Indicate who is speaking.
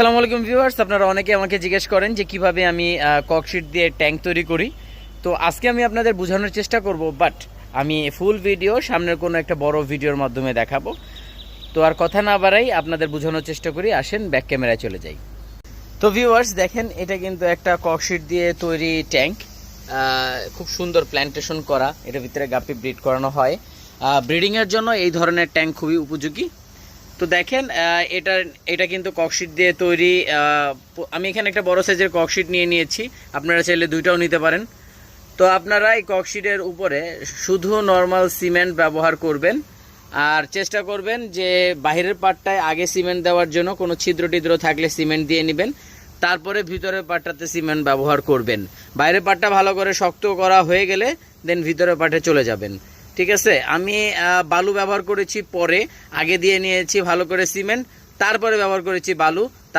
Speaker 1: আসসালামু আলাইকুম ভিউয়ার্স, আপনারা অনেকে আমাকে জিজ্ঞেস করেন যে কীভাবে আমি ককশিট দিয়ে ট্যাঙ্ক তৈরি করি। তো আজকে আমি আপনাদের বোঝানোর চেষ্টা করব বাট আমি ফুল ভিডিও সামনের কোনো একটা বড় ভিডিওর মাধ্যমে দেখাবো। তো আর কথা না বাড়াই, আপনাদের বোঝানোর চেষ্টা করি, আসেন ব্যাক ক্যামেরায় চলে যাই। তো ভিউয়ার্স, দেখেন, এটা কিন্তু একটা ককশিট দিয়ে তৈরি ট্যাঙ্ক। খুব সুন্দর প্ল্যান্টেশন করা, এটার ভিতরে গাপি ব্রিড করানো হয়। ব্রিডিংয়ের জন্য এই ধরনের ট্যাঙ্ক খুবই উপযোগী। তো দেখেন এটা এটা কিন্তু ককশিট দিয়ে তৈরি আমি এখানে একটা বড় সাইজের ককশিট নিয়ে নিয়েছি। আপনারা চাইলে দুইটাও নিতে পারেন। তো আপনারা এই ককশিটের উপরে শুধু নর্মাল সিমেন্ট ব্যবহার করবেন। আর চেষ্টা করবেন যে বাহিরের পাটটায় আগে সিমেন্ট দেওয়ার জন্য কোনো ছিদ্র টিদ্র থাকলে সিমেন্ট দিয়ে নেবেন। তারপরে ভিতরের পাটটাতে সিমেন্ট ব্যবহার করবেন। বাইরের পাটটা ভালো করে শক্ত করা হয়ে গেলে দেন ভিতরের পাটে চলে যাবেন। ঠিক আছে? আমি বালু ব্যবহার করেছি পরে, আগে দিয়ে নিয়েছি ভালো করে সিমেন্ট, তারপরে ব্যবহার করেছি বালু